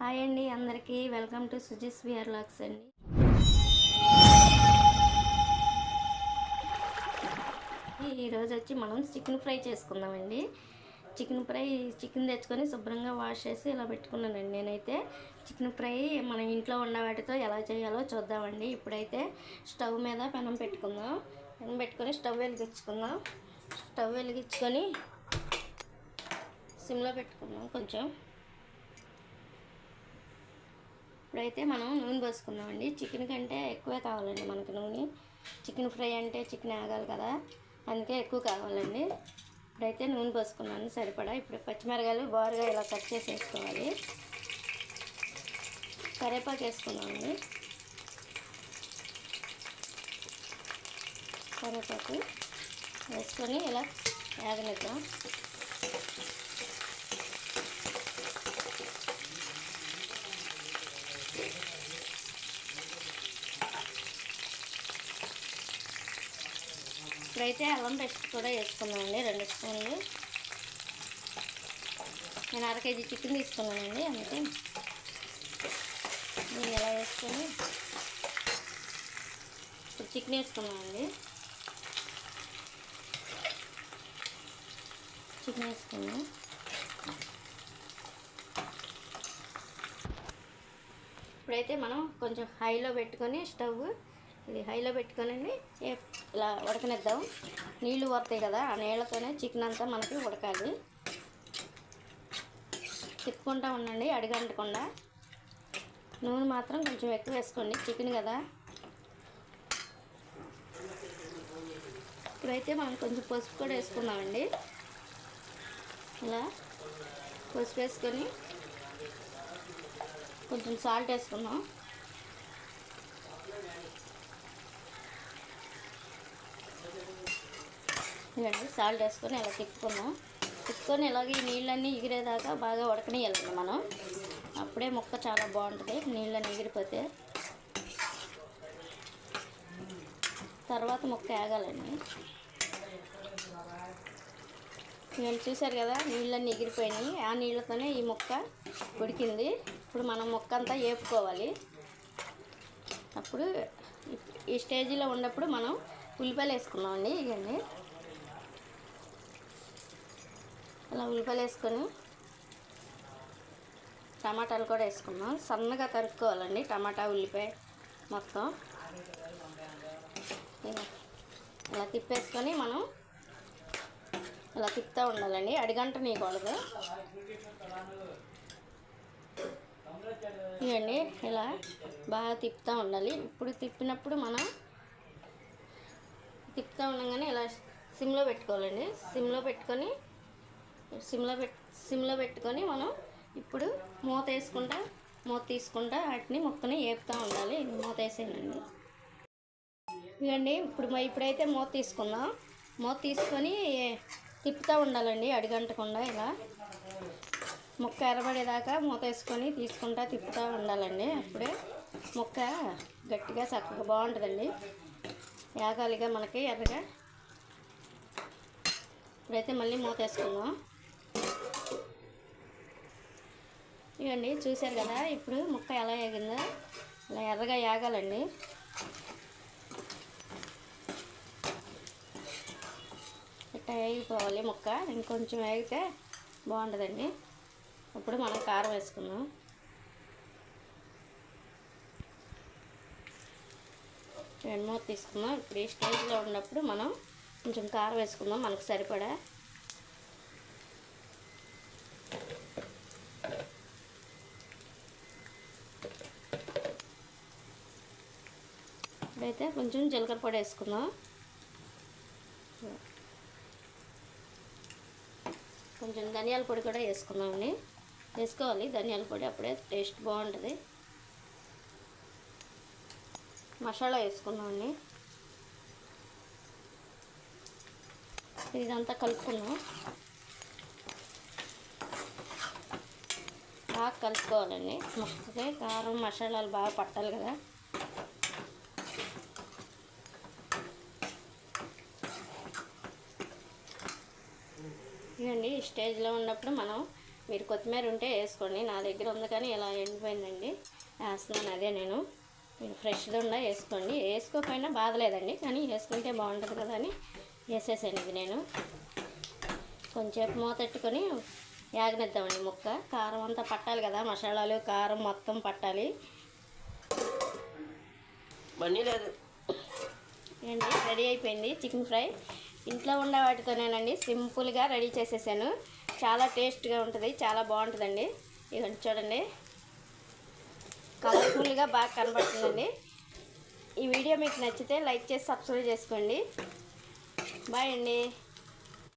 Hi అండి అందరికీ welcome to Suji's విఆర్ లాక్స్ అండి. ఈరోజు వచ్చి మనం చికెన్ ఫ్రై చేసుకుందామండి. చికెన్ ఫ్రై చికెన్ తెచ్చుకొని శుభ్రంగా వాష్ చేసి ఇలా పెట్టుకున్నానండి. నేనైతే చికెన్ ఫ్రై మన ఇంట్లో ఉన్న వాటితో ఎలా చేయాలో చూద్దామండి. ఇప్పుడైతే స్టవ్ మీద పెనం పెట్టుకుందాం. పెనం పెట్టుకొని స్టవ్ వెలిగించుకుందాం. స్టవ్ వెలిగించుకొని సిమ్లో పెట్టుకుందాం కొంచెం. ఇప్పుడైతే మనం నూనె పోసుకుందామండి. చికెన్ కంటే ఎక్కువే కావాలండి మనకు నూనె. చికెన్ ఫ్రై అంటే చికెన్ ఆగాలి కదా అందుకే ఎక్కువ కావాలండి. ఇప్పుడైతే నూనె పోసుకున్నాను సరిపడా. ఇప్పుడు పచ్చిమిరకాయలు బారుగా ఇలా కట్ చేసి వేసుకోవాలి కరేపాకు వేసుకున్నామండి కరేపాకు వేసుకొని ఇలా వేగనిద్దాం ఇప్పుడైతే అల్లం పేస్ట్ కూడా వేసుకున్నామండి రెండు స్పూన్లు. నేను అర కేజీ చికెన్ తీసుకున్నానండి అందుకే నేను ఇలా వేసుకొని ఇప్పుడు చికెన్ వేసుకున్నామండి చికెన్ వేసుకున్నాం. ఇప్పుడైతే మనం కొంచెం హైలో పెట్టుకొని స్టవ్ ఇది హైలో పెట్టుకొని ఇలా ఉడకనిద్దాం. నీళ్ళు వస్తాయి కదా ఆ నీళ్ళతోనే చికెన్ అంతా మనకి ఉడకాలి. తిప్పుకుంటా ఉండండి అడిగంటకుండా. నూనె మాత్రం కొంచెం ఎక్కువ వేసుకోండి చికెన్ కదా. ఇప్పుడైతే మనం కొంచెం పసుపు కూడా వేసుకుందామండి. ఇలా పసుపు వేసుకొని కొంచెం సాల్ట్ వేసుకుందాం. ఇదండి సాల్ట్ వేసుకొని ఇలా తిప్పుకున్నాం. తిప్పుకొని ఇలాగే ఈ నీళ్ళన్నీ ఎగిరేదాకా బాగా ఉడకనియాలండి మనం. అప్పుడే ముక్క చాలా బాగుంటుంది నీళ్ళన్నీ ఎగిరిపోతే. తర్వాత ముక్క ఏగాలండి. నేను చూశారు కదా నీళ్ళన్నీ ఎగిరిపోయినాయి. ఆ నీళ్ళతోనే ఈ ముక్క ఉడికింది. ఇప్పుడు మనం ముక్క అంతా వేపుకోవాలి అప్పుడు ఈ స్టేజీలో ఉన్నప్పుడు మనం ఉల్లిపాయలు వేసుకున్నామండి ఇవన్నీ. ఇలా ఉల్లిపాయలు వేసుకొని టమాటాలు కూడా వేసుకున్నాం సన్నగా తరుక్కోవాలండి టమాటా ఉల్లిపాయ మొత్తం. ఇలా ఇలా తిప్పేసుకొని మనం ఇలా తిప్పుతూ ఉండాలండి. అడిగంట నీకూడదు ఇవ్వండి ఇలా బాగా తిప్పుతూ ఉండాలి. ఇప్పుడు తిప్పినప్పుడు మనం తిప్పుతూ ఉండగానే ఇలా సిమ్లో పెట్టుకోవాలండి. సిమ్లో పెట్టుకొని సిమ్లో పెట్ సిమ్లో పెట్టుకొని మనం ఇప్పుడు మూత వేసుకుంటా మూత తీసుకుంటా వాటిని మొక్కని వేపుతూ ఉండాలి. మూత వేసేయండి. ఇవ్వండి ఇప్పుడు ఇప్పుడైతే మూత తీసుకుందాం మూత తీసుకొని తిప్పుతూ ఉండాలండి అడిగంటకుండా ఇలా. ముక్క ఎరబడేదాకా మూత వేసుకొని తీసుకుంటా తిప్పుతూ ఉండాలండి. అప్పుడే ముక్క గట్టిగా చక్కగా బాగుంటుందండి. యాగాలిగా మనకి ఎర్రగా. ఇప్పుడైతే మళ్ళీ మూత వేసుకుందాం. ఇవ్వండి చూశారు కదా ఇప్పుడు ముక్క ఎలా వేగిందో ఇలా ఎర్రగా ఏగాలండి. ఇట్లా వేగిపోవాలి ముక్క. ఇంకొంచెం వేగితే బాగుంటుందండి ఇప్పుడు మనం కారం వేసుకుందాం. రెండు మూత తీసుకుందాం. ఇప్పుడు ఈ స్టేజ్లో ఉన్నప్పుడు మనం కొంచెం కారం వేసుకుందాం. మనకు సరిపడా ఇప్పుడైతే కొంచెం జీలకర్ర పొడి వేసుకుందాం. కొంచెం ధనియాల పొడి కూడా వేసుకుందామండి వేసుకోవాలి ధనియాల పొడి అప్పుడే టేస్ట్ బాగుంటుంది. మసాలా వేసుకుందామండి ఇదంతా కలుపుకున్నాం బాగా కలుపుకోవాలండి. ముక్కకి కారం మసాలాలు బాగా పట్టాలి కదా. ఇదండి ఈ స్టేజ్లో ఉన్నప్పుడు మనం మీరు కొత్తిమీర ఉంటే వేసుకోండి. నా దగ్గర ఉంది కానీ ఇలా ఎండిపోయిందండి. వేస్తున్నాను అదే నేను. మీరు ఫ్రెష్ది ఉండ వేసుకోండి. వేసుకోకపోయినా బాధలేదండి కానీ వేసుకుంటే బాగుంటుంది కదా అని వేసేసాను ఇది నేను. కొంచెంసేపు మూతెట్టుకొని యాగనిద్దామండి ముక్క. కారం అంతా పట్టాలి కదా మసాలాలు కారం మొత్తం పట్టాలి. మనీ లేదు. ఏంటి? రెడీ అయిపోయింది చికెన్ ఫ్రై. ఇంట్లో ఉండే వాటితోనేనండి సింపుల్గా రెడీ చేసేసాను. చాలా టేస్ట్గా ఉంటుంది చాలా బాగుంటుందండి. ఇదిగోండి చూడండి. కలర్ఫుల్గా బాగా కనబడుతుందండి. ఈ వీడియో మీకు నచ్చితే లైక్ చేసి సబ్స్క్రైబ్ చేసుకోండి. బాయ్ అండి.